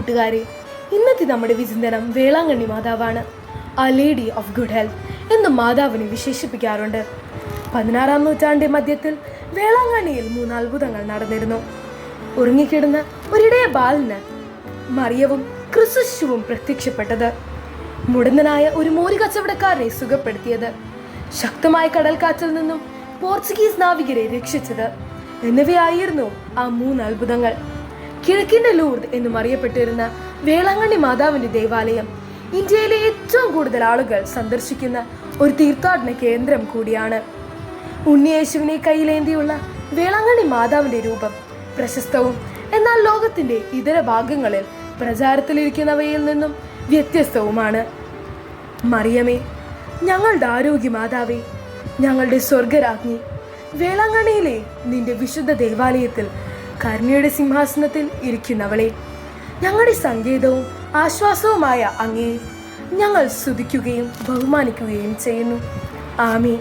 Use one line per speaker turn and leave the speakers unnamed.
കൂട്ടുകാരെ ഇന്നത്തെ നമ്മുടെ വിചിന്തനം വേളാങ്കണ്ണി മാതാവാണ്. ആ ലേഡി ഓഫ് ഗുഡ് ഹെൽത്ത് എന്ന് മാതാവിനെ വിശേഷിപ്പിക്കാറുണ്ട്. പതിനാറാം നൂറ്റാണ്ട് മധ്യത്തിൽ വേളാങ്കണ്ണിയിൽ മൂന്ന് അത്ഭുതങ്ങൾ നടന്നിരുന്നു. ഉറങ്ങിക്കിടന്ന ഒരിടയ ബാലന് മറിയവും ക്രിസുശുവും പ്രത്യക്ഷപ്പെട്ടത്. മുടന്തനായ ഒരു മോരി കച്ചവടക്കാരനെ സുഖപ്പെടുത്തിയത്. ശക്തമായ കടൽക്കാറ്റിൽ നിന്നും പോർച്ചുഗീസ് നാവികരെ രക്ഷിച്ചത്. എന്നിവയായിരുന്നു ആ മൂന്ന് അത്ഭുതങ്ങൾ. കിഴക്കിന്റെ ലൂർദ് എന്നും അറിയപ്പെട്ടിരുന്ന വേളാങ്കണ്ണി മാതാവിന്റെ ദേവാലയം ഇന്ത്യയിലെ ഏറ്റവും കൂടുതൽ ആളുകൾ സന്ദർശിക്കുന്ന ഒരു തീർത്ഥാടന കേന്ദ്രം കൂടിയാണ്. ഉണ്ണിയേശുവിനെ കയ്യിലേന്തിയുള്ള വേളാങ്കണ്ണി മാതാവിന്റെ രൂപം പ്രശസ്തവും എന്നാൽ ലോകത്തിന്റെ ഇതര ഭാഗങ്ങളിൽ പ്രചാരത്തിലിരിക്കുന്നവയിൽ നിന്നും വ്യത്യസ്തവുമാണ്. മറിയമേ ഞങ്ങളുടെ ആരോഗ്യ മാതാവേ ഞങ്ങളുടെ സ്വർഗരാജ്ഞി വേളാങ്കണ്ണിയിലെ നിന്റെ വിശുദ്ധ ദേവാലയത്തിൽ കരുണയുടെ സിംഹാസനത്തിൽ ഇരിക്കുന്നവളെ ഞങ്ങളുടെ സംഗീതവും ആശ്വാസവുമായ അങ്ങേ ഞങ്ങൾ സ്തുതിക്കുകയും ബഹുമാനിക്കുകയും ചെയ്യുന്നു. ആമീൻ.